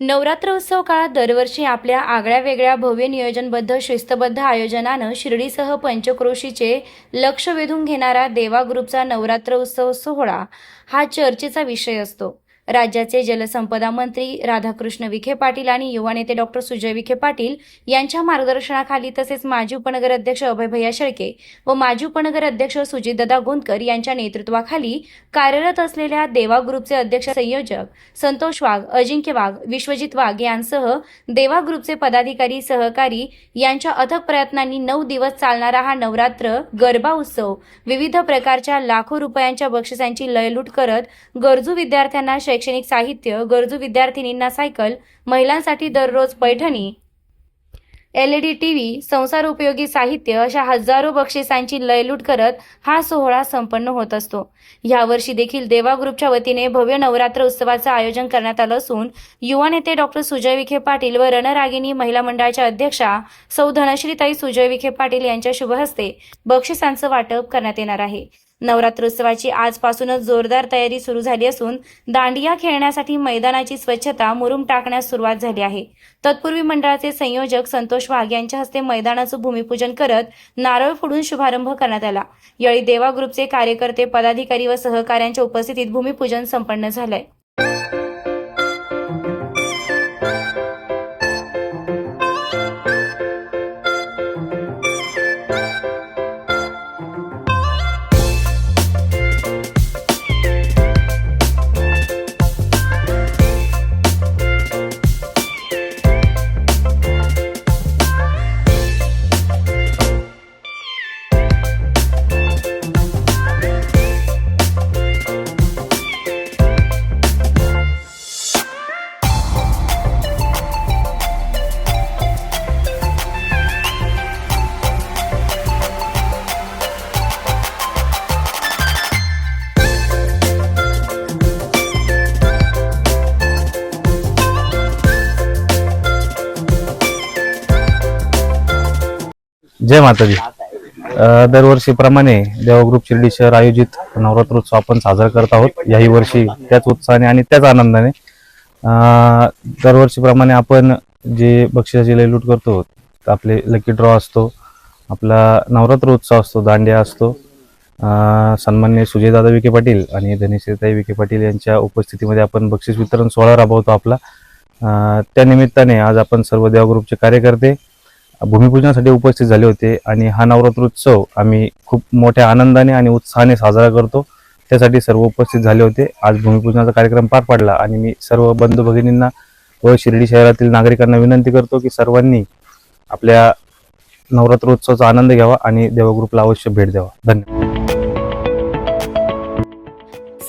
नवरात्र उत्सव काळात दरवर्षी आपल्या आगळ्या वेगळ्या भव्य नियोजनबद्ध शिस्तबद्ध आयोजनानं शिर्डीसह पंचक्रोशीचे लक्ष वेधून घेणारा देवा ग्रुपचा नवरात्र उत्सव सोहळा हा चर्चेचा विषय असतो. राज्याचे जलसंपदा मंत्री राधाकृष्ण विखे पाटील आणि युवा नेते डॉक्टर सुजय विखे पाटील यांच्या मार्गदर्शनाखाली तसेच माजी उपनगर अध्यक्ष अभय भैया शेळके व माजी उपनगर अध्यक्ष सुजितदादा गोंदकर यांच्या नेतृत्वाखाली कार्यरत असलेल्या देवा ग्रुपचे अध्यक्ष संयोजक संतोष वाघ अजिंक्य वाघ विश्वजित वाघ यांसह देवा ग्रुपचे पदाधिकारी सहकारी यांच्या अथक प्रयत्नांनी नऊ दिवस चालणारा हा नवरात्र गरबा उत्सव विविध प्रकारच्या लाखो रुपयांच्या बक्षिसांची लयलूट करत गरजू विद्यार्थ्यांना शैक्षणिक साहित्य गरजू विद्यार्थिनींना सायकल महिलांसाठी दररोज Paithani. L E D T V संसार उपयोगी साहित्य अशा हजारो बक्षिसांची लयलूट करत हा सोहळा संपन्न होत असतो. यावर्षी देखील देवा ग्रुपच्या वतीने भव्य नवरात्र उत्सवाचं आयोजन करण्यात आलं असून युवा नेते डॉक्टर सुजय विखे पाटील व रणरागिनी महिला मंडळाच्या अध्यक्षा सौ धनश्रीताई सुजय विखे पाटील यांच्या शुभहस्ते बक्षिसांचं वाटप करण्यात येणार आहे. नवरात्रोत्सवाची आजपासूनच जोरदार तयारी सुरू झाली असून दांडिया खेळण्यासाठी मैदानाची स्वच्छता मुरुम टाकण्यास सुरुवात झाली आहे. तत्पूर्वी मंडळाचे संयोजक संतोष वाघ यांच्या हस्ते मैदानाचं भूमिपूजन करत नारळ फोडून शुभारंभ करण्यात आला. यावेळी देवा ग्रुपचे कार्यकर्ते पदाधिकारी व सहकाऱ्यांच्या उपस्थितीत भूमिपूजन संपन्न झालंय. जय माताजी. अ, दरवर्षीप्रमाणे देवग्रुप शिर्डी शहर आयोजित नवरात्रोत्सव आपण साजरा करत आहोत. याही वर्षी त्याच उत्साहाने आणि त्याच आनंदाने. दरवर्षीप्रमाणे आपण जे बक्षिसाची लयलूट करतो आपले लकी ड्रॉ असतो आपला नवरात्र उत्सव असतो दांडिया असतो. सन्मान्य सुजयदादा विखे पाटील आणि धनेश्रीताई विखे पाटील यांच्या उपस्थितीमध्ये आपण बक्षीस वितरण सोहळा राबवतो आपला. त्यानिमित्ताने त्या निमित्ताने आज आपण सर्व देवग्रुपचे कार्यकर्ते भूमिपूजनासाठी उपस्थित झाले होते आणि हा नवरात्रोत्सव आम्ही खूप मोठ्या आनंदाने आणि उत्साहाने साजरा करतो. त्यासाठी सर्व उपस्थित झाले होते. आज भूमिपूजनाचा कार्यक्रम पार पाडला आणि मी सर्व बंधू भगिनींना व शिर्डी शहरातील नागरिकांना विनंती करतो की सर्वांनी आपल्या नवरात्रोत्सवाचा आनंद घ्यावा आणि देवग्रुपला अवश्य भेट द्यावा. धन्यवाद.